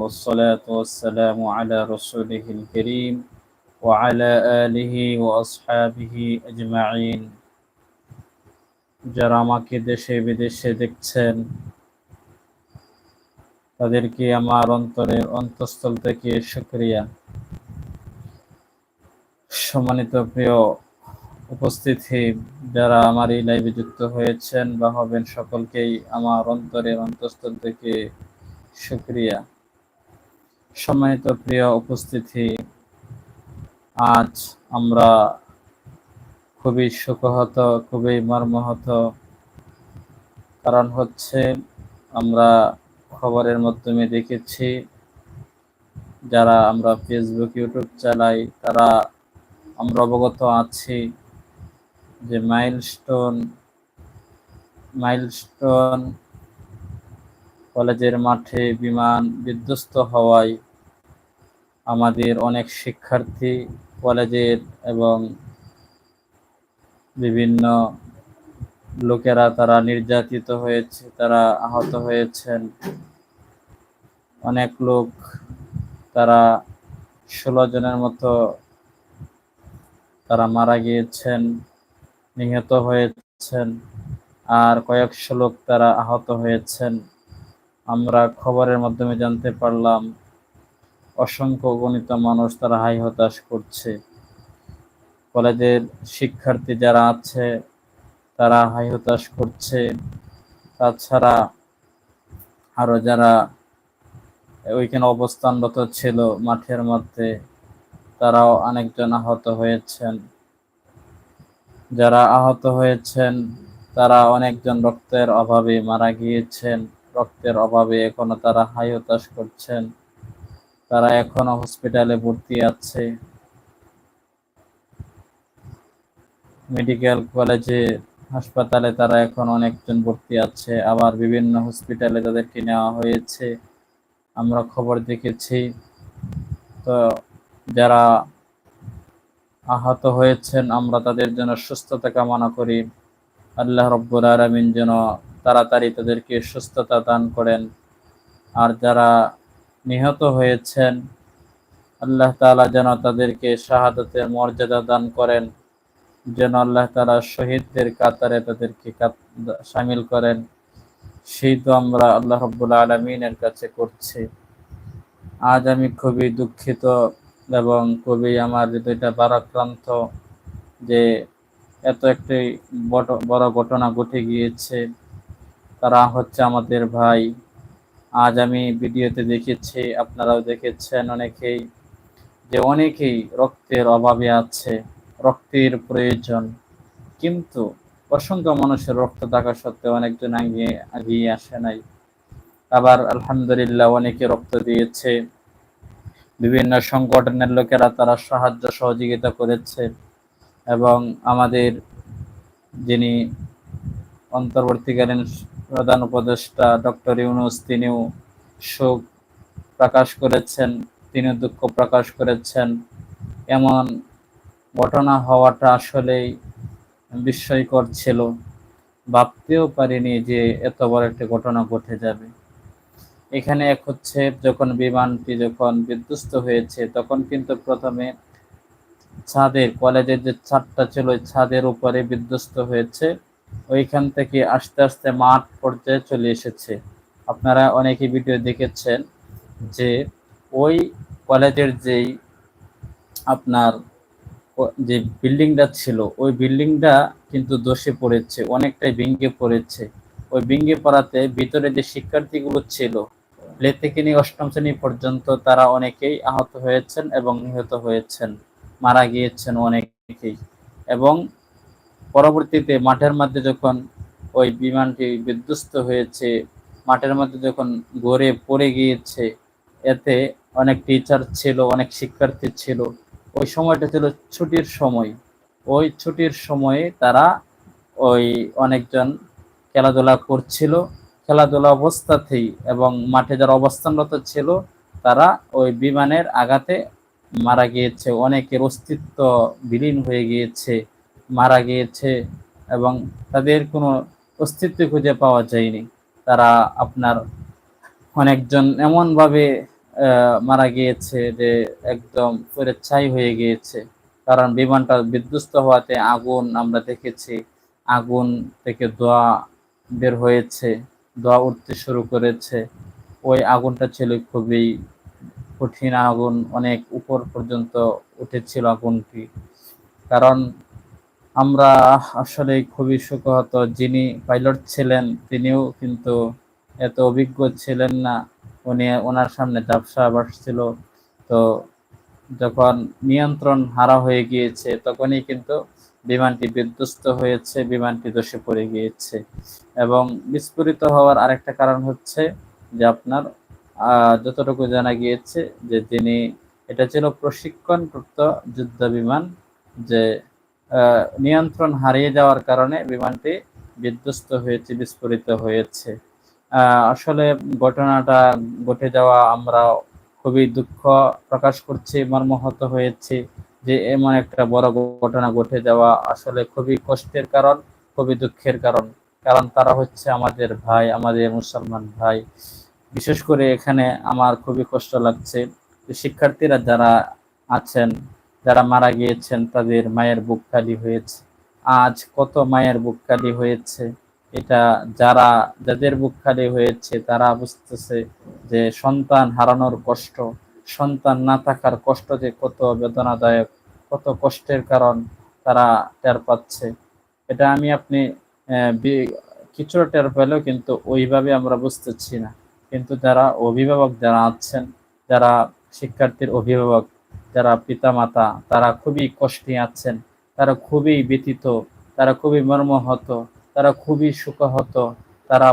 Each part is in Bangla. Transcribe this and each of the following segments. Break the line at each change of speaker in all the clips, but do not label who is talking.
والصلاة والسلام على رسوله الكريم وعلى آله وأصحابه أجمعين যারা আমাকে দেশে বিদেশে দেখছেন তাদেরকে আমার অন্তরের অন্তঃস্থল থেকে শুক্রিয়া সম্মানিত প্রিয় উপস্থিতি যারা আমার এই লাইভে যুক্ত হয়েছেন বা হবেন সকলকেই আমার অন্তরের অন্তঃস্থল থেকে শুক্রিয়া সম্মানিত প্রিয় উপস্থিতি, আজ আমরা খুবই সুখহত, খুবই মর্মহত। কারণ হচ্ছে আমরা খবরের মাধ্যমে দেখেছি, যারা আমরা ফেসবুক ইউটিউব চালাই, তারা আমরা অবগত আছি যে মাইলস্টোন মাইলস্টোন কলেজের মাঠে বিমান বিধ্বস্ত হওয়ায় আমাদের অনেক শিক্ষার্থী, কলেজের এবং বিভিন্ন লোকেরা তারা নির্যাতিত হয়েছে, তারা আহত হয়েছেন। অনেক লোক তারা ষোলো জনের মতো তারা মারা গিয়েছেন, নিহত হয়েছেন আর কয়েকশো লোক তারা আহত হয়েছেন। আমরা খবরের মাধ্যমে জানতে পারলাম অসংখ্য গণিত মানুষ তারা হাই হতাশ করছে। কলেজের শিক্ষার্থী যারা আছে, তারা হাই হতাশ করছে। তাছাড়া আরও যারা ওইখানে অবস্থানরত ছিল মাঠের মধ্যে, তারাও অনেকজন আহত হয়েছেন। যারা আহত হয়েছেন, তারা অনেকজন রক্তের অভাবে মারা গিয়েছেন। রক্তের অভাবে এখনও তারা হাই হতাশ করছেন। তারা এখনও হসপিটালে ভর্তি আছে। মেডিকেল কলেজে হাসপাতালে তারা এখন অনেকজন ভর্তি আছে। আবার বিভিন্ন হসপিটালে তাদেরকে নেওয়া হয়েছে। আমরা খবর দেখেছি। তো যারা আহত হয়েছেন, আমরা তাদের জন্য সুস্থতা কামনা করি। আল্লাহ রব্বুল আলমিন যেন তাড়াতাড়ি তাদেরকে সুস্থতা দান করেন। আর যারা নিহত হয়েছেন। আল্লাহ তালা যেন তাদেরকে শাহাদতের মর্যাদা দান করেন, যেন আল্লাহ তালা শহীদদের কাতারে তাদেরকে সামিল করেন। সেই তো আমরা আল্লাহ রব্বুল আলমিনের কাছে করছি। আজ আমি খুবই দুঃখিত এবং খুবই আমার হৃদয়টা বারাক্রান্ত যে এত একটি বড় ঘটনা ঘটে গিয়েছে। তারা হচ্ছে আমাদের ভাই। আজ আমি ভিডিওতে দেখেছি, আপনারাও দেখেছেন অনেকেই যে অনেকেই রক্তের অভাবে আছে, রক্তের প্রয়োজন। কিন্তু অসংখ্য মানুষের রক্ত থাকা সত্ত্বেও অনেকজন আগিয়ে আগিয়ে আসে নাই। আবার আলহামদুলিল্লাহ অনেকে রক্ত দিয়েছে। বিভিন্ন সংগঠনের লোকেরা তারা সাহায্য, সহযোগিতা করেছে এবং আমাদের যিনি অন্তর্বর্তীকালীন প্রধান উপদেষ্টা ডক্টর ইউনুস তিনিও শোক প্রকাশ করেছেন তিনি দুঃখ প্রকাশ করেছেন। এমন ঘটনা হওয়াটা আসলেই বিস্ময়কর ছিল। ভাবতেও পারিনি যে এত বড় একটা ঘটনা ঘটে যাবে। এখানে এক হচ্ছে, যখন বিমানটি যখন বিধ্বস্ত হয়েছে, তখন কিন্তু প্রথমে ছাদের, কলেজের যে ছাদটা ছিল ছাদের উপরে বিধ্বস্ত হয়েছে। ওইখান থেকে আস্তে আস্তে মাঠ পর্যায়ে চলে এসেছে। আপনারা অনেকে ভিডিও দেখেছেন যে ওই কলেজের যেই আপনার যে বিল্ডিংটা ছিল, ওই বিল্ডিংটা কিন্তু দোষে পড়েছে, অনেকটাই ভেঙে পড়েছে। ওই ভেঙে পড়াতে ভিতরে যে শিক্ষার্থীগুলো ছিল, প্লে থেকে নিয়ে অষ্টম শ্রেণি পর্যন্ত তারা অনেকেই আহত হয়েছেন এবং নিহত হয়েছেন, মারা গিয়েছেন অনেকেই। এবং পরবর্তীতে মাঠের মধ্যে যখন ওই বিমানটি বিধ্বস্ত হয়েছে, মাঠের মধ্যে যখন ঘরে পড়ে গিয়েছে, এতে অনেক টিচার ছিল, অনেক শিক্ষার্থী ছিল। ওই সময়টা ছিল ছুটির সময়। ওই ছুটির সময়ে তারা ওই অনেকজন খেলাধুলা করছিল। খেলাধুলা অবস্থাতেই এবং মাঠে যারা অবস্থানরত ছিল, তারা ওই বিমানের আঘাতে মারা গিয়েছে। অনেকের অস্তিত্ব বিলীন হয়ে গিয়েছে। মারা গিয়েছে এবং তাদের কোনো অস্তিত্ব খুঁজে পাওয়া যায়নি। তারা আপনার অনেকজন এমনভাবে মারা গিয়েছে যে একদম পুরে হয়ে গিয়েছে। কারণ বিমানটা বিধ্বস্ত হওয়াতে আগুন আমরা দেখেছি। আগুন থেকে ধোঁয়া বের হয়েছে, ধোঁয়া উঠতে শুরু করেছে। ওই আগুনটা ছিল খুবই কঠিন আগুন, অনেক উপর পর্যন্ত উঠেছিল আগুনটি। কারণ আমরা আসলে খুবই সুখহত যিনি পাইলট ছিলেন তিনিও কিন্তু এত অভিজ্ঞ ছিলেন না। উনি ওনার সামনে ঝাপসা বাসছিল তো যখন নিয়ন্ত্রণ হারা হয়ে গিয়েছে, তখনই কিন্তু বিমানটি বিধ্বস্ত হয়েছে, বিমানটি ধসে পড়ে গিয়েছে। এবং বিস্ফোরিত হওয়ার আরেকটা কারণ হচ্ছে যে আপনার যতটুকু জানা গিয়েছে যে তিনি, এটা ছিল প্রশিক্ষণপ্রাপ্ত যুদ্ধ বিমান যে নিয়ন্ত্রণ হারিয়ে যাওয়ার কারণে বিমানটি বিধ্বস্ত হয়েছে, বিস্ফোরিত হয়েছে। আসলে ঘটনাটা ঘটে যাওয়া আমরা খুবই দুঃখ প্রকাশ করছি, মর্মাহত হয়েছি যে এমন একটা বড় ঘটনা ঘটে যাওয়া আসলে খুবই কষ্টের কারণ, খুবই দুঃখের কারণ। কারণ তারা হচ্ছে আমাদের ভাই, আমাদের মুসলমান ভাই। বিশেষ করে এখানে আমার খুবই কষ্ট লাগছে। শিক্ষার্থীরা যারা আছেন যারা মারা গিয়েছেন, তাদের মায়ের বুক খালি হয়েছে। আজ কত মায়ের বুক খালি হয়েছে? এটা যারা, যাদের বুক খালি হয়েছে, তারা বুঝতেছে যে সন্তান হারানোর কষ্ট, সন্তান না থাকার কষ্ট যে কত বেদনাদায়ক, কত কষ্টের কারণ তারা টের পাচ্ছে। এটা আমি আপনি কিছুটা টের পেলেও কিন্তু ওইভাবে আমরা বুঝতেছি না। কিন্তু যারা অভিভাবক যারা আছেন, যারা শিক্ষার্থীর অভিভাবক যারা পিতামাতা, তারা খুবই কষ্টে আছেন, তারা খুবই ব্যতীত তারা খুবই মর্মহত, তারা খুবই সুখহত তারা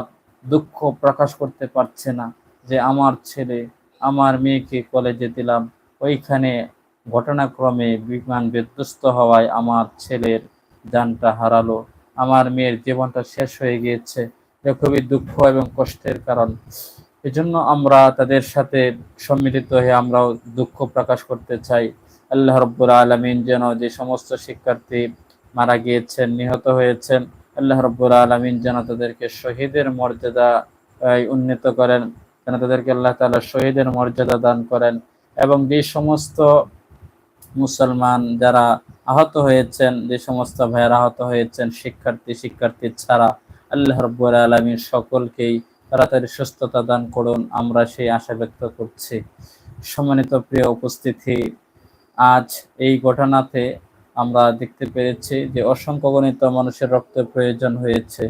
দুঃখ প্রকাশ করতে পারছে না যে আমার ছেলে, আমার মেয়েকে কলেজে দিলাম। ওইখানে ঘটনাক্রমে বিমান বিধ্বস্ত হওয়ায় আমার ছেলের যানটা হারালো। আমার মেয়ের জীবনটা শেষ হয়ে গিয়েছে। এটা খুবই দুঃখ এবং কষ্টের কারণ। এজন্য আমরা তাদের সাথে সম্মিলিত হয়ে আমরাও দুঃখ প্রকাশ করতে চাই। আল্লাহ রব্বুল আলমিন যেন যে সমস্ত শিক্ষার্থী মারা গিয়েছেন, নিহত হয়েছেন, আল্লাহ রব্বুল আলমিন যেন তাদেরকে শহীদের মর্যাদা উন্নীত করেন, যেন তাদেরকে আল্লাহ তালা শহীদের মর্যাদা দান করেন এবং যে সমস্ত মুসলমান যারা আহত হয়েছেন, যে সমস্ত ভাইয়ের আহত হয়েছেন, শিক্ষার্থী শিক্ষার্থী ছাড়া আল্লাহ রব্বুল আলমীর সকলকেই তাড়াতাড়ি সুস্থতা দান করুন। আমরা সেই আশা ব্যক্ত করছি। সম্মানিত প্রিয় উপস্থিতি, আজ এই ঘটনাতে আমরা দেখতে পেরেছি যে অসংখ্য গণিত মানুষের রক্তের প্রয়োজন হয়েছে।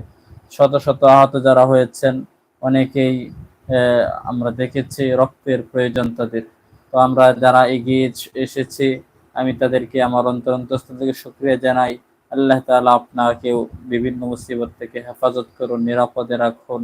শত শত আহত যারা হয়েছেন, অনেকেই আমরা দেখেছি রক্তের প্রয়োজন তাদের। তো আমরা যারা এগিয়ে এসেছি, আমি তাদেরকে আমার অন্তর অন্তস্থ থেকে শুক্রিয়া জানাই। আল্লাহ তাআলা আপনাকেও বিভিন্ন মুসিবত থেকে হেফাজত করুন, নিরাপদে রাখুন।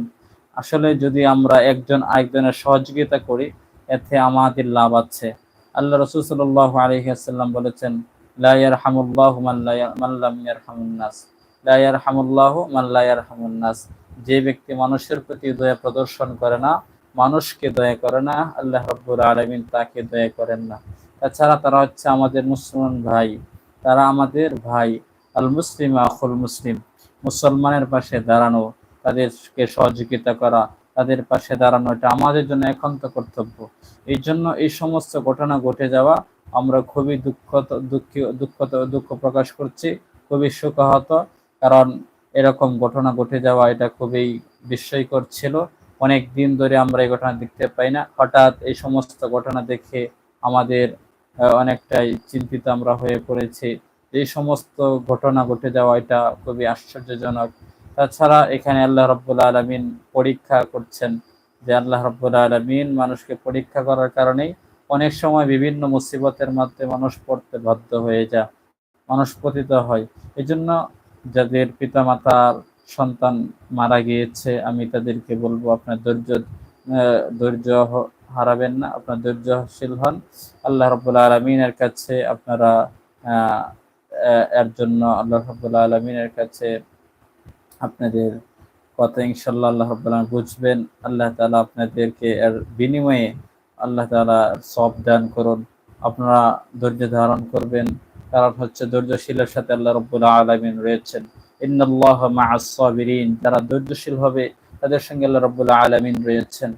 আসলে যদি আমরা একজন আরেকজনের সহযোগিতা করি, এতে আমাদের লাভ আছে। আল্লাহ রসুল সাল্লাহ আলহিহাল্লাম বলেছেন, লা ইয়ারহামুল্লাহু মান লা ইয়া- মান লাম ইয়ারহামুন নাস। লা ইয়ারহামুল্লাহু মান লা ইয়ারহামুন নাস। যে ব্যক্তি মানুষের প্রতি দয়া প্রদর্শন করে না, মানুষকে দয়া করে না, আল্লাহ রব্বুল আলামিন তাকে দয়া করেন না। তাছাড়া তারা হচ্ছে আমাদের মুসলমান ভাই, তারা আমাদের ভাই আল মুসলিম আখুল মুসলিম মুসলমানের পাশে দাঁড়ানো তাদেরকে সহযোগিতা করা, তাদের পাশে দাঁড়ানো, এটা আমাদের জন্য একান্ত কর্তব্য। এই জন্য এই সমস্ত ঘটনা ঘটে যাওয়া আমরা খুবই দুঃখ দুঃখ দুঃখ দুঃখ প্রকাশ করছি, খুবই শোকাহত, কারণ এরকম ঘটনা ঘটে যাওয়া এটা খুবই বিস্ময়কর ছিল। অনেক দিন ধরে আমরা এই ঘটনা দেখতে পাই না। হঠাৎ এই সমস্ত ঘটনা দেখে আমাদের অনেকটাই চিন্তিত আমরা হয়ে পড়েছি। এই সমস্ত ঘটনা ঘটে যাওয়া এটা খুবই আশ্চর্যজনক। তাছাড়া এখানে আল্লাহ রব্বুল আলমিন পরীক্ষা করছেন যে আল্লাহ রব্বুল আলমিন মানুষকে পরীক্ষা করার কারণেই অনেক সময় বিভিন্ন মুসিবতের মধ্যে মানুষ পড়তে বাধ্য হয়ে যায়, মানুষ পতিত হয়। এই জন্য যাদের পিতামাতার সন্তান মারা গিয়েছে, আমি তাদেরকে বলব, আপনার ধৈর্য ধৈর্য হারাবেন না, আপনার ধৈর্যশীল হন। আল্লাহ রব্বুল আলমিনের কাছে আপনারা এর জন্য আল্লাহ রব্বুল আলমিনের কাছে আপনাদের কথা ইনশাল্লাহ আল্লাহ রব্বুল বুঝবেন। আল্লাহ তাআলা আপনাদেরকে এর বিনিময়ে আল্লাহ তাআলা সব দান করুন। আপনারা ধৈর্য ধারণ করবেন। কারণ হচ্ছে ধৈর্যশীলের সাথে আল্লাহ রব্বুল আলামিন রয়েছেন। মাআস সাবিরিন। যারা ধৈর্যশীল হবে, তাদের সঙ্গে আল্লাহ রব্বুল আলামিন রয়েছেন।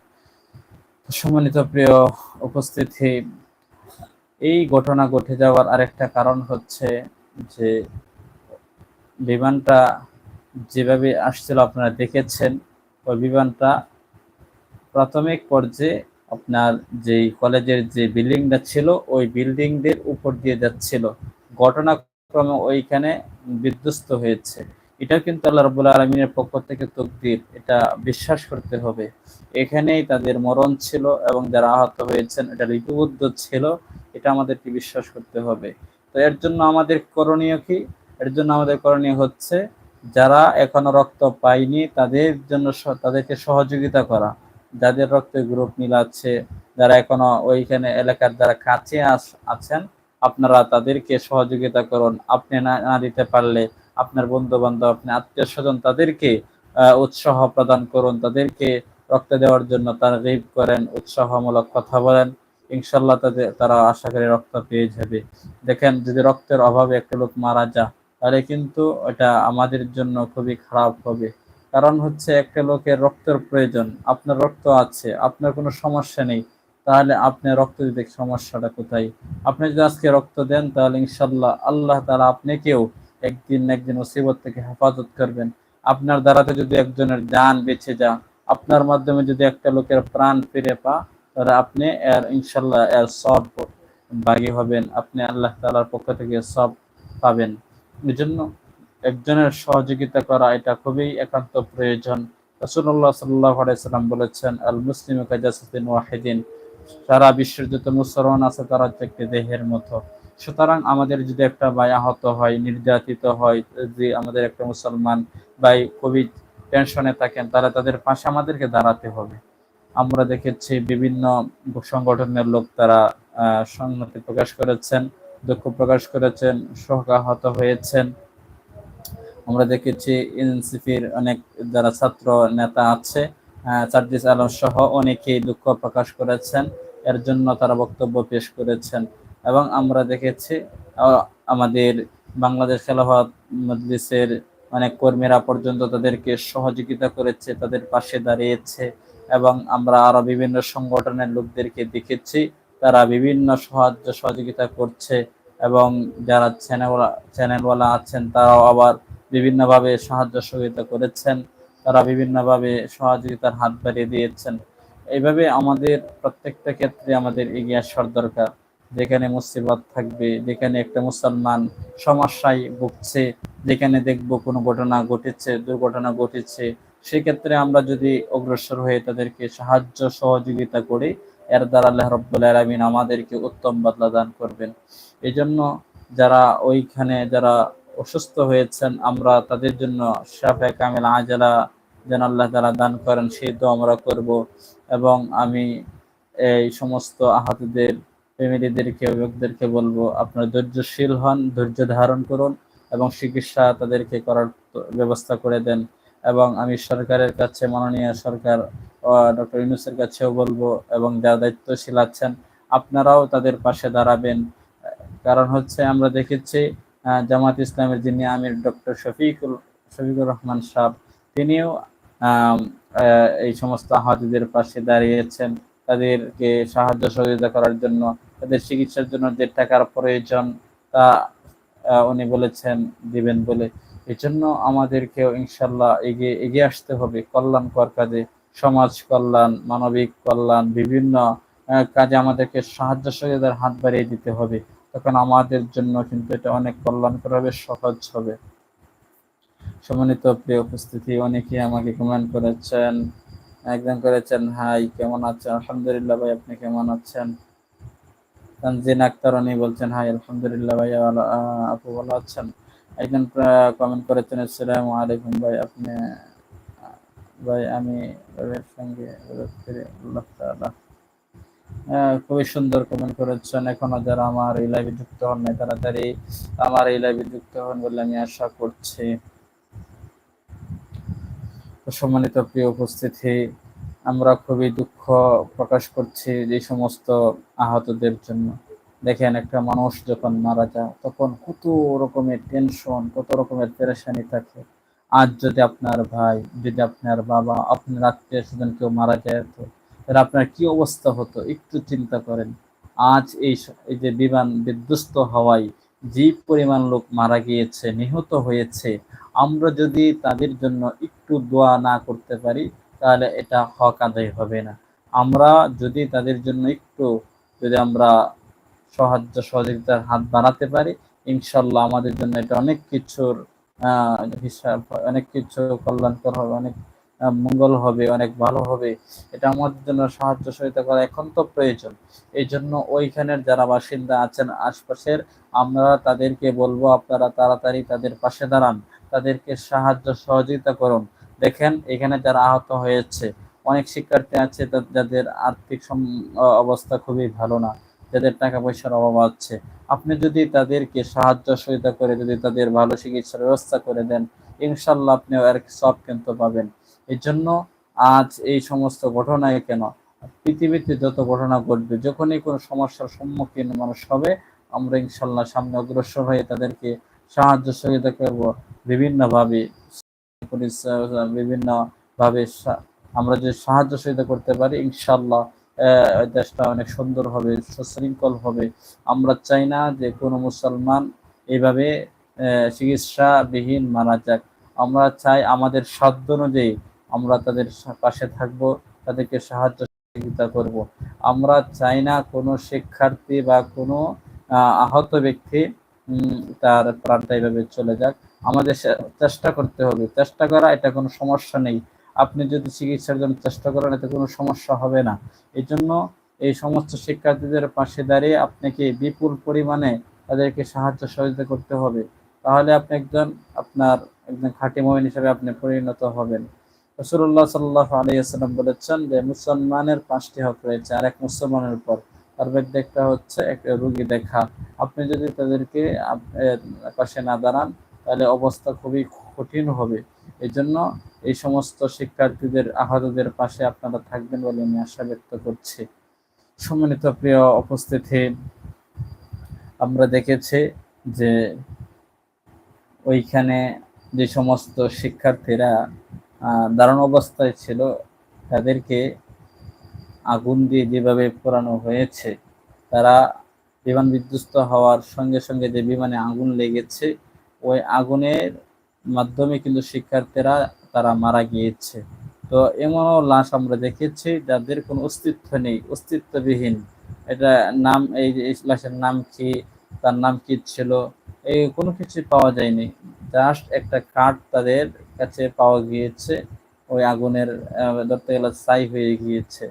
সম্মানিত প্রিয় উপস্থিতি, এই ঘটনা ঘটে যাওয়ার আরেকটা কারণ হচ্ছে যে বিমানটা যেভাবে আসছিল আপনারা দেখেছেন, ওই বিমানটা প্রাথমিক পর্যায়ে আপনার যেই কলেজের যে বিল্ডিংটা ছিল, ওই বিল্ডিংদের উপর দিয়ে যাচ্ছিল। ঘটনাক্রমে ওইখানে বিধ্বস্ত হয়েছে। এটা কিন্তু আল্লাহ রবুল্লা আলমিনের পক্ষ থেকে তকদির, এটা বিশ্বাস করতে হবে। এখানেই তাদের মরণ ছিল এবং যারা আহত হয়েছেন, এটা লিপিবদ্ধ ছিল, এটা আমাদেরকে বিশ্বাস করতে হবে। তো এর জন্য আমাদের করণীয় কি? এর জন্য আমাদের করণীয় হচ্ছে যারা এখনও রক্ত পায়নি, তাদের জন্য তাদেরকে সহযোগিতা করা। যাদের রক্তের গ্রুপ মিলাচ্ছে যারা এখনও ওইখানে এলাকার যারা কাছে আছেন, আপনারা তাদেরকে সহযোগিতা করুন। আপনি না দিতে পারলে আপনার বন্ধু বান্ধব আপনি আত্মীয় স্বজন তাদেরকে উৎসাহ প্রদান করুন। তাদেরকে রক্ত দেওয়ার জন্য তারা রিপ করেন, উৎসাহমূলক কথা বলেন। ইনশাল্লাহ তাদের, তারা আশা করি রক্ত পেয়ে যাবে। দেখেন, যদি রক্তের অভাবে একটা লোক মারা যা তাহলে কিন্তু এটা আমাদের জন্য খুবই খারাপ হবে। কারণ হচ্ছে একটা লোকের রক্তের প্রয়োজন, আপনার রক্ত আছে, আপনার কোনো সমস্যা নেই, তাহলে আপনি রক্ত দিতে সমস্যাটা কোথায়? আপনি যদি আজকে রক্ত দেন, তাহলে ইনশাল্লাহ আল্লাহ তালা আপনাকেও একদিন একদিন মুসিবত থেকে হেফাজত করবেন। আপনার দ্বারাতে যদি একজনের যান বেঁচে যা আপনার মাধ্যমে যদি একটা লোকের প্রাণ ফিরে পা তাহলে আপনি এর ইনশাল্লাহ এর সব বাগি হবেন, আপনি আল্লাহ তালার পক্ষ থেকে সব পাবেন। এই জন্য একজনের সহযোগিতা করা এটা খুবই একান্ত প্রয়োজন। রসুল্লাহ সাল্লাহ আলাইসাল্লাম বলেছেন আল মুসলিম কাজাসুদ্দিন ওয়াহিদিন। সারা বিশ্বের যত মুসলমান আছে তারা হচ্ছে একটি দেহের মতো। সুতরাং আমাদের যদি একটা ভাই আহত হয়, নির্যাতিত হয় যে আমাদের একটা মুসলমান ভাই কোভিড টেনশনে থাকেন তারা তাদের পাশে আমাদেরকে দাঁড়াতে হবে। আমরা দেখেছি বিভিন্ন সংগঠনের লোক তারা সংহতি প্রকাশ করেছেন। দুঃখ প্রকাশ করেছেন, শোকাহত হয়েছেন। আমরা দেখেছি এনসিপির অনেক যারা ছাত্র নেতা আছে সার্জিস আলম সহ অনেকেই দুঃখ প্রকাশ করেছেন। এর জন্য তারা বক্তব্য পেশ করেছেন। এবং আমরা দেখেছি আমাদের বাংলাদেশ খেলাফত মজলিসের অনেক কর্মীরা পর্যন্ত তাদেরকে সহযোগিতা করেছে, তাদের পাশে দাঁড়িয়েছে। এবং আমরা আরও বিভিন্ন সংগঠনের লোকদেরকে দেখেছি, তারা বিভিন্ন সাহায্য সহযোগিতা করছে। এবং যারা চ্যানেলওয়ালা চ্যানেলওয়ালা আছেন, তারাও আবার বিভিন্নভাবে সাহায্য সহযোগিতা করেছেন। তারা বিভিন্নভাবে সহযোগিতার হাত বাড়িয়ে দিয়েছেন। এইভাবে আমাদের প্রত্যেকটা ক্ষেত্রে আমাদের এগিয়ে আসার দরকার। যেখানে মুসিবত থাকবে, যেখানে একটা মুসলমান সমস্যায় ভুগছে, যেখানে দেখব কোনো ঘটনা ঘটেছে, দুর্ঘটনা ঘটেছে, সেক্ষেত্রে আমরা যদি অগ্রসর হয়ে তাদেরকে সাহায্য সহযোগিতা করি, এর দ্বারা আল্লাহ রব্বুল আলমিন আমাদেরকে উত্তম বদলা দান করবেন। এই জন্য যারা ওইখানে যারা অসুস্থ হয়েছেন, আমরা তাদের জন্য শাফে কামিল আজালা যেন আল্লাহ তালা দান করেন, সেই তো আমরা করব। এবং আমি এই সমস্ত আহতদের ফ্যামিলিদেরকে অভিভাবকদেরকে বলব, আপনারা ধৈর্যশীল হন, ধৈর্য ধারণ করুন এবং চিকিৎসা তাদেরকে করার ব্যবস্থা করে দেন। এবং আমি সরকারের কাছে, মাননীয় সরকার ডক্টর ইউনুসের কাছেও বলব এবং যারা দায়িত্বশীল আছেন, আপনারাও তাদের পাশে দাঁড়াবেন। কারণ হচ্ছে আমরা দেখেছি জামাত ইসলামের যিনি আমির ডক্টর শফিকুল, শফিকুর রহমান সাহ তিনিও এই সমস্ত আহতদের পাশে দাঁড়িয়েছেন। তাদেরকে সাহায্য সহযোগিতা করার জন্য, তাদের চিকিৎসার জন্য যে টাকার প্রয়োজন তা উনি বলেছেন, দিবেন বলে। এই জন্য আমাদেরকেও ইনশাল্লাহ এগিয়ে এগিয়ে আসতে হবে কল্যাণকর কাজে। সমাজ কল্যাণ, মানবিক কল্যাণ, বিভিন্ন কাজে আমাদেরকে সাহায্য সহযোগিতার হাত বাড়িয়ে দিতে হবে। তখন আমাদের জন্য কিন্তু এটা অনেক কল্যাণকর হবে, সহজ হবে। সম্মানিত প্রিয় উপস্থিতি অনেকে আমাকে কমেন্ট করেছেন, একজন করেছেন, হাই, কেমন আছেন? আলহামদুলিল্লাহ ভাই, আপনি কেমন আছেন? তানজিন আক্তার উনি বলছেন, হাই, আলহামদুলিল্লাহ ভাই আপু ভালো আছেন? একজন কমেন্ট করেছেন, আসসালামু আলাইকুম ভাই, আপনি ভাই, আমি সঙ্গে আল্লাহ খুবই সুন্দর কমেন্ট করেছেন। এখনও যারা আমার এই লাইভে যুক্ত হন নাই, তাড়াতাড়ি আমার এই লাইভে যুক্ত হন বলে আমি আশা করছি। সম্মানিত প্রিয় উপস্থিতি, আমরা খুবই দুঃখ প্রকাশ করছি যে সমস্ত আহতদের জন্য। দেখেন একটা মানুষ যখন মারা যায়, তখন কত রকমের টেনশন কত রকমের পেরেশানি থাকে। আজ যদি আপনার ভাই, যদি আপনার বাবা, আপনার আত্মীয় স্বজন কেউ মারা যায়, তো তাহলে আপনার কি অবস্থা হতো? একটু চিন্তা করেন। আজ এই যে বিমান বিধ্বস্ত হওয়ায় যে পরিমাণ লোক মারা গিয়েছে, নিহত হয়েছে। আমরা যদি তাদের জন্য একটু দোয়া না করতে পারি, তাহলে এটা হক আদায় হবে না। আমরা যদি তাদের জন্য একটু যদি আমরা সাহায্য সহযোগিতার হাত বাড়াতে পারি ইনশাল্লাহ আমাদের জন্য এটা অনেক কিছুর হিসাব অনেক কিছু কল্যাণকর হবে, অনেক মঙ্গল হবে, অনেক ভালো হবে। এটা আমাদের জন্য সাহায্য সহযোগিতা করা এখন তো প্রয়োজন। এই জন্য ওইখানের যারা বাসিন্দা আছেন আশপাশের, আমরা তাদেরকে বলব আপনারা তাড়াতাড়ি তাদের পাশে দাঁড়ান। তাদেরকে সাহায্য সহযোগিতা করুন। দেখেন, এখানে যারা আহত হয়েছে, অনেক শিক্ষার্থী আছে যাদের আর্থিক অবস্থা খুবই ভালো না, যাদের টাকা পয়সার অভাব আছে। আপনি যদি তাদেরকে সাহায্য সহযোগিতা করে যদি তাদের ভালো চিকিৎসার ব্যবস্থা করে দেন, ইনশাল্লাহ আপনি আর সব কিন্তু পাবেন। এই জন্য আজ এই সমস্ত ঘটনায় কেন? পৃথিবীতে যত ঘটনা ঘটবে যখনই কোনো সমস্যার সম্মুখীন মানুষ হবে আমরা ইনশাল্লাহ সামনে অগ্রসর হয়ে তাদেরকে সাহায্য সহযোগিতা করব। বিভিন্নভাবে বিভিন্ন ভাবে আমরা যে সাহায্য সহযোগিতা করতে পারি ইনশাল্লাহ দেশটা অনেক সুন্দর হবে সুশৃঙ্খল হবে। আমরা চাই না যে কোনো মুসলমান এইভাবে আহ, চিকিৎসাবিহীন মারা যাক। আমরা চাই আমাদের সাধ্য অনুযায়ী আমরা তাদের পাশে থাকব, তাদেরকে সাহায্য সহযোগিতা করব। আমরা চাই না কোনো শিক্ষার্থী বা কোনো আহত ব্যক্তি তার প্রাণটা এইভাবে চলে যাক। আমাদের চেষ্টা করতে হবে। চেষ্টা করা, এটা কোনো সমস্যা নেই। আপনি যদি চিকিৎসার জন্য চেষ্টা করেন, এতে কোনো সমস্যা হবে না। এই জন্য এই সমস্ত শিক্ষার্থীদের পাশে দাঁড়িয়ে আপনাকে বিপুল পরিমাণে তাদেরকে সাহায্য সহযোগিতা করতে হবে। তাহলে আপনি একজন, আপনার একজন খাঁটি মমিন হিসেবে আপনি পরিণত হবেন। রসুল্লাহ সাল্লাহ আলাইসাল্লাম বলেছেন যে মুসলমানের পাঁচটি হক রয়েছে, আর এক মুসলমানের উপর। তার একটা হচ্ছে একটা রুগী দেখা। আপনি যদি তাদেরকে পাশে না দাঁড়ান, তাহলে অবস্থা খুবই কঠিন হবে। এই জন্য এই সমস্ত শিক্ষার্থীদের, আহতদের পাশে আপনারা থাকবেন বলে আমি আশা ব্যক্ত করছি। সম্মানিত প্রিয় উপস্থিতি, আমরা দেখেছি যে ওইখানে যে সমস্ত শিক্ষার্থীরা দারুণ অবস্থায় ছিল। তাদেরকে আগুন দিয়ে যেভাবে পোড়ানো হয়েছে, তারা বিমান বিধ্বস্ত হওয়ার সঙ্গে সঙ্গে যে বিমানে আগুন লেগেছে, ওই আগুনের মাধ্যমে কিন্তু শিক্ষার্থীরা তারা মারা গিয়েছে। তো এমনও লাশ আমরা দেখেছি, যাদের কোনো অস্তিত্ব নেই, অস্তিত্ববিহীন। এটা নাম, এই লাশের নাম কি, তার নাম কি ছিল, এই কোনো কিছু পাওয়া যায়নি। জাস্ট একটা কাঠ তাদের কাছে পাওয়া গিয়েছে, ওই আগুনের ধরতে গেলে ছাই হয়ে গিয়েছে।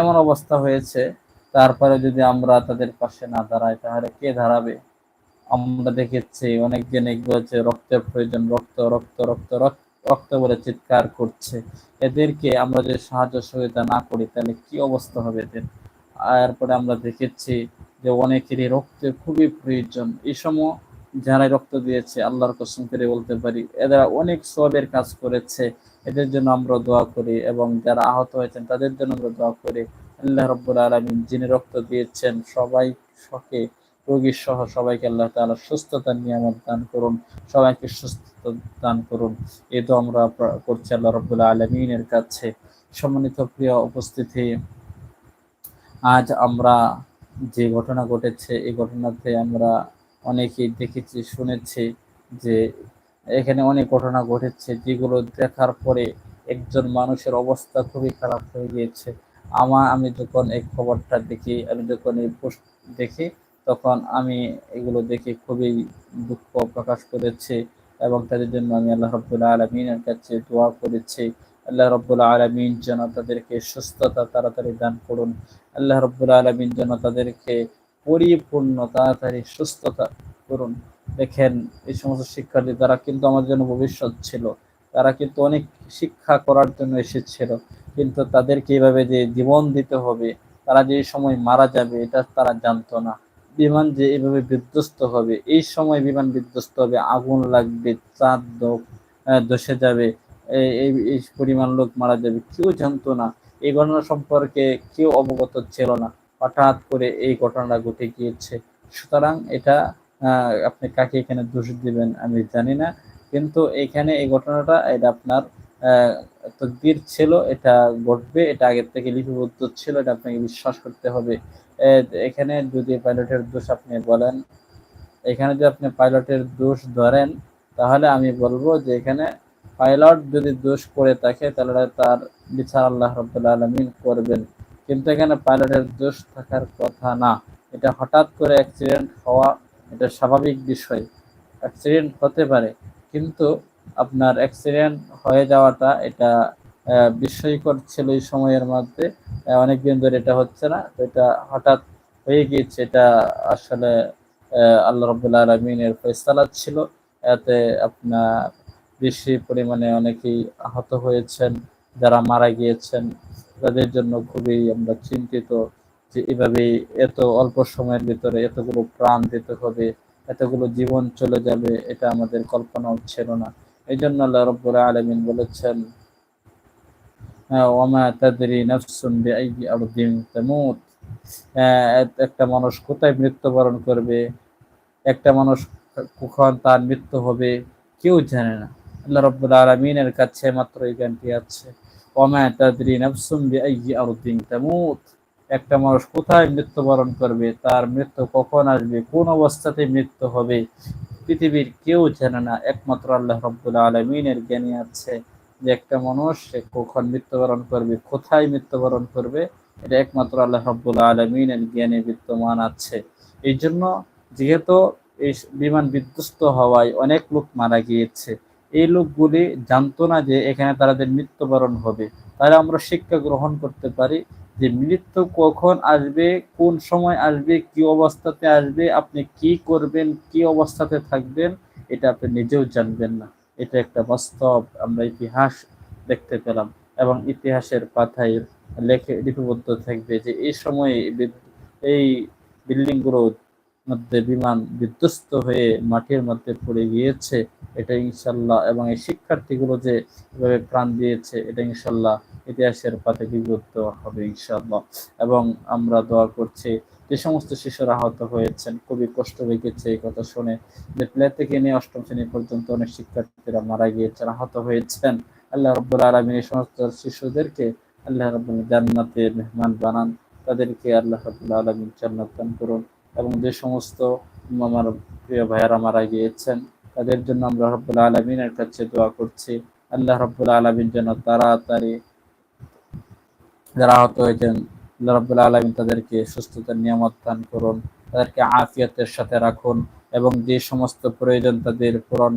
এমন অবস্থা হয়েছে, তারপরে যদি আমরা তাদের পাশে না দাঁড়াই, তাহলে কে দাঁড়াবে? আমরা দেখেছি অনেকজন এগুলো হচ্ছে রক্তের প্রয়োজন, রক্ত রক্ত রক্ত রক্ত রক্ত বলে চিৎকার করছে। এদেরকে আমরা যদি সাহায্য সহযোগিতা না করি, তাহলে কি অবস্থা হবে এদের? এরপরে আমরা দেখেছি যে অনেকেরই রক্তের খুবই প্রয়োজন। এই সময় যারা রক্ত দিয়েছে, আল্লাহর কসম করে বলতে পারি, এরা অনেক সবের কাজ করেছে। এদের জন্য আমরা দোয়া করি এবং যারা আহত হয়েছেন, তাদের জন্য আমরা দোয়া করি। আল্লাহ রব্বুল আলমিন যিনি রক্ত দিয়েছেন, সবাই সকে রোগী সহ সবাইকে আল্লাহ তাআলা সুস্থতার নিয়ামত দান করুন। সবাইকে সুস্থতা দান করুন। এই তো আমরা করছি আল্লাহ রব্বুল আলমিনের কাছে। সম্মানিত প্রিয় উপস্থিতি, আজ আমরা যে ঘটনা ঘটেছে, এই ঘটনাতে আমরা অনেকেই দেখেছি, শুনেছি যে এখানে অনেক ঘটনা ঘটেছে যেগুলো দেখার পরে একজন মানুষের অবস্থা খুবই খারাপ হয়ে গিয়েছে। আমার আমি যখন এই খবরটা দেখি, আমি যখন এই পোস্ট দেখি, তখন আমি এগুলো দেখে খুবই দুঃখ প্রকাশ করেছি এবং তাদের জন্য আমি আল্লাহ রব্বুল্লাহ আলমিনের কাছে দোয়া করেছি। আল্লাহ রব্বুল্লাহ আলমিন যেন তাদেরকে সুস্থতা তাড়াতাড়ি দান করুন। আল্লাহ রব্বুল্লাহ আলমিন যেন তাদেরকে পরিপূর্ণ, তাড়াতাড়ি সুস্থতা করুন। দেখেন, এই সমস্ত শিক্ষার্থী, তারা কিন্তু আমাদের জন্য ভবিষ্যৎ ছিল। তারা কিন্তু অনেক শিক্ষা করার জন্য এসেছিল। কিন্তু তাদেরকে এইভাবে যে জীবন দিতে হবে, তারা যে সময় মারা যাবে, এটা তারা জানতো না। বিমান যে এইভাবে বিধ্বস্ত হবে, এই সময় বিমান বিধ্বস্ত হবে, আগুন লাগবে, চাঁদ ধসে যাবে এই পরিমাণ লোক মারা যাবে, কেউ জানতো না। এই ঘটনা সম্পর্কে কেউ অবগত ছিল না। হঠাৎ করে এই ঘটনাটা ঘটে গিয়েছে। সুতরাং এটা আপনি কাকে এখানে দোষ দিবেন আমি জানি না। কিন্তু এখানে এই ঘটনাটা, এটা আপনার তকদির ছিল, এটা ঘটবে, এটা আগের থেকে লিপিবদ্ধ ছিল, এটা আপনাকে বিশ্বাস করতে হবে। এখানে যদি পাইলটের দোষ আপনি বলেন, এখানে যদি আপনি পাইলটের দোষ ধরেন, তাহলে আমি বলব যে এখানে পাইলট যদি দোষ করে থাকে, তাহলে তার বিচার আল্লাহ রব্বুল্লা আলমিন করবেন। কিন্তু এখানে পাইলটের দোষ থাকার কথা না। এটা হঠাৎ করে অ্যাক্সিডেন্ট হওয়া এটা স্বাভাবিক বিষয়। অ্যাক্সিডেন্ট হতে পারে, কিন্তু আপনার অ্যাক্সিডেন্ট হয়ে যাওয়াটা এটা বিস্ময়কর ছিল এই সময়ের মধ্যে। অনেকদিন ধরে এটা হচ্ছে না। তো এটা হঠাৎ হয়ে গিয়েছে, এটা আসলে আল্লাহ রবুল্লা আলমিনের ফেসলা ছিল। এতে আপনার বেশি পরিমাণে অনেকেই আহত হয়েছেন, যারা মারা গিয়েছেন। তাদের জন্য খুবই আমরা চিন্তিত যে এভাবে এত অল্প সময়ের ভিতরে এতগুলো প্রাণ দিতে হবে, এতগুলো জীবন চলে যাবে, এটা আমাদের কল্পনাও ছিল না। এই জন্য আল্লাহ আলমিন বলেছেন ওমা তাদরি নাফসুন একটা মানুষ কোথায় মৃত্যুবরণ করবে? একটা মানুষ কখন তার মৃত্যু হবে? কেউ জানে না। আল্লাহ রব্বুল আলমিনের কাছে মাত্র এই জ্ঞানটি আছে। ওমা তাদরি নাফসুন বিআইয়ি আরদিন তামুত একটা মানুষ কোথায় মৃত্যুবরণ করবে? তার মৃত্যু কখন আসবে? কোন অবস্থাতে মৃত্যু হবে? পৃথিবীর কেউ জানে না। একমাত্র আল্লাহ রব্বুল আলমিনের জ্ঞানী আছে যে একটা মানুষ সে কখন মৃত্যুবরণ করবে, কোথায় মৃত্যুবরণ করবে? এটা একমাত্র আল্লাহ রব্বুল আলমিনের জ্ঞানে বিদ্যমান আছে। এই জন্য যেহেতু এই বিমান বিধ্বস্ত হওয়ায় অনেক লোক মারা গিয়েছে। এই লোকগুলি জানতো না যে এখানে তাদের মৃত্যুবরণ হবে। তাহলে আমরা শিক্ষা গ্রহণ করতে পারি যে মৃত্যু কখন আসবে, কোন সময় আসবে, কি অবস্থাতে আসবে, আপনি কি করবেন, কি অবস্থাতে থাকবেন, এটা আপনি নিজেও জানবেন না। এটা একটা বাস্তব আমরা ইতিহাস দেখতে পেলাম এবং ইতিহাসের পাথায় লেখে লিপিবদ্ধ থাকবে যে এই সময়ে এই বিল্ডিংগুলো মধ্যে বিমান বিধ্বস্ত হয়ে মাটির মধ্যে পড়ে গিয়েছে, এটা ইনশাল্লাহ এবং এই শিক্ষার্থীগুলো যে এভাবে প্রাণ দিয়েছে, এটা ইনশাল্লাহ ইতিহাসের পাতে বিভক্ত হবে ইনশাল্লাহ এবং আমরা দোয়া করছি, যে সমস্ত শিশুরা আহত হয়েছেন, খুবই কষ্ট লেগেছে এই কথা শুনে। যে প্লে থেকে নিয়ে অষ্টম শ্রেণি পর্যন্ত অনেক শিক্ষার্থীরা মারা গিয়েছেন, আহত হয়েছেন। আল্লাহ রব্বুল আলমী এই সমস্ত শিশুদেরকে আল্লাহ রব্বুল জান্নাতে মেহমান বানান। তাদেরকে আল্লাহ রব্বুল আলমী জান্নাত দান করুন। এবং যে সমস্ত আমার প্রিয় ভাইয়ারা মারা গিয়েছেন, তাদের জন্য আমরা রব্বুল আলমিনের কাছে দোয়া করছি। আল্লাহ রব্বুল আলমিন যেন তাড়াতাড়ি যারা আহত হয়েছেন, আল্লাহ রব্বুল আলমিন তাদেরকে সুস্থতার নিয়ামত দান করুন, তাদেরকে আফিয়াতের সাথে রাখুন এবং যে সমস্ত প্রয়োজন তাদের পূরণ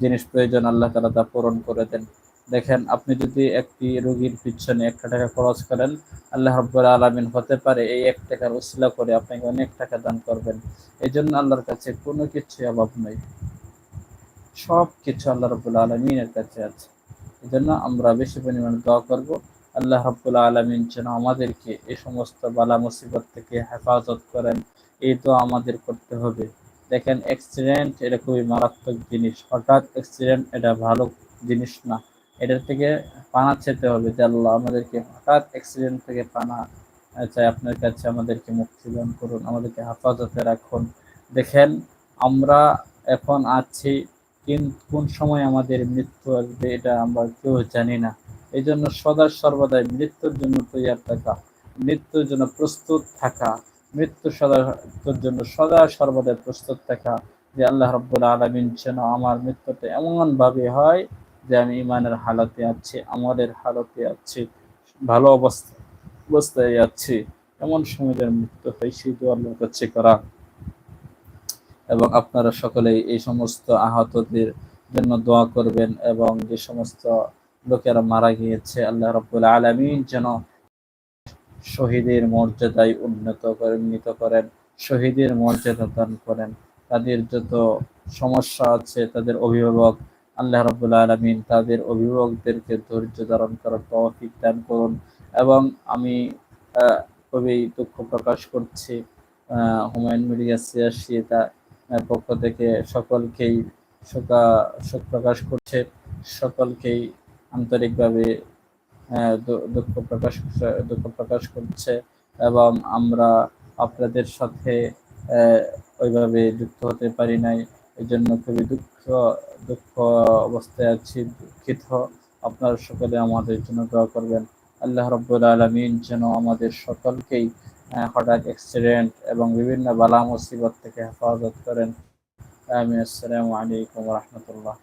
জিনিস প্রয়োজন আল্লাহ তালা তা পূরণ করে দেন। দেখেন, আপনি যদি একটি রোগীর পিছনে একটা টাকা খরচ করেন, আল্লাহ রব্বুল আলমিন হতে পারে এই এক টাকার উসিলা করে আপনাকে অনেক টাকা দান করবেন। এই জন্য আল্লাহর কাছে কোনো কিছু অভাব নেই। সব কিছু আল্লাহ রব্বুল আলমিনের কাছে আছে। এই জন্য আমরা বেশি পরিমাণে দোয়া করব, আল্লাহ রব্বুল আলমিন যেন আমাদেরকে এই সমস্ত বালা মুসিবত থেকে হেফাজত করেন। এই তো আমাদের করতে হবে। দেখেন অ্যাক্সিডেন্ট এটা খুবই মারাত্মক জিনিস। হঠাৎ অ্যাক্সিডেন্ট এটা ভালো জিনিস না। এটার থেকে পানা ছেতে হবে যে আল্লাহ আমাদেরকে হঠাৎ অ্যাক্সিডেন্ট থেকে পানা চাই। আপনার কাছে আমাদেরকে মুক্তি দান করুন, আমাদেরকে হেফাজতে রাখুন। দেখেন, আমরা এখন আছি, কোন সময় আমাদের মৃত্যু আসবে এটা আমরা কেউ জানি না। এই জন্য সদা সর্বদাই মৃত্যুর জন্য তৈরি থাকা, মৃত্যুর জন্য প্রস্তুত থাকা, মৃত্যু সদার জন্য সদা সর্বদাই প্রস্তুত থাকা যে আল্লাহ রব্বুল আলমিন যেন আমার মৃত্যুটা এমনভাবে হয় যে আমি ইমানের হালতে আছি, আমলের হালতে আছি, ভালো অবস্থা অবস্থায় আছি। এমন সময় মৃত্যু হয়, সেই তো আল্লাহর কাছে করা। এবং আপনারা সকলেই এই সমস্ত আহতদের জন্য দোয়া করবেন এবং যে সমস্ত লোকেরা মারা গিয়েছে, আল্লাহ রব্বুল আলমিন যেন শহীদের মর্যাদায় উন্নত করে, উন্নীত করেন, শহীদের মর্যাদা দান করেন। তাদের যত সমস্যা আছে, তাদের অভিভাবক আল্লাহ রব্বুল আলমিন তাদের অভিভাবকদেরকে ধৈর্য ধারণ করার তৌফিক দান করুন এবং আমি খুবই দুঃখ প্রকাশ করছি হুমায়ুন মিডিয়া সিয়াসি তা পক্ষ থেকে সকলকেই শোকা, শোক প্রকাশ করছে, সকলকেই আন্তরিকভাবে দুঃখ প্রকাশ দুঃখ প্রকাশ করছে এবং আমরা আপনাদের সাথে ওইভাবে যুক্ত হতে পারি নাই। এই জন্য খুবই দুঃখ দুঃখ অবস্থায় আছি, দুঃখিত। আপনারা সকলে আমাদের জন্য দোয়া করবেন। আল্লাহ রব্বুল আলমিন যেন আমাদের সকলকেই হঠাৎ অ্যাক্সিডেন্ট এবং বিভিন্ন বালা মুসিবত থেকে হেফাজত করেন। আমি আসসালামু আলাইকুম রহমতুল্লাহ।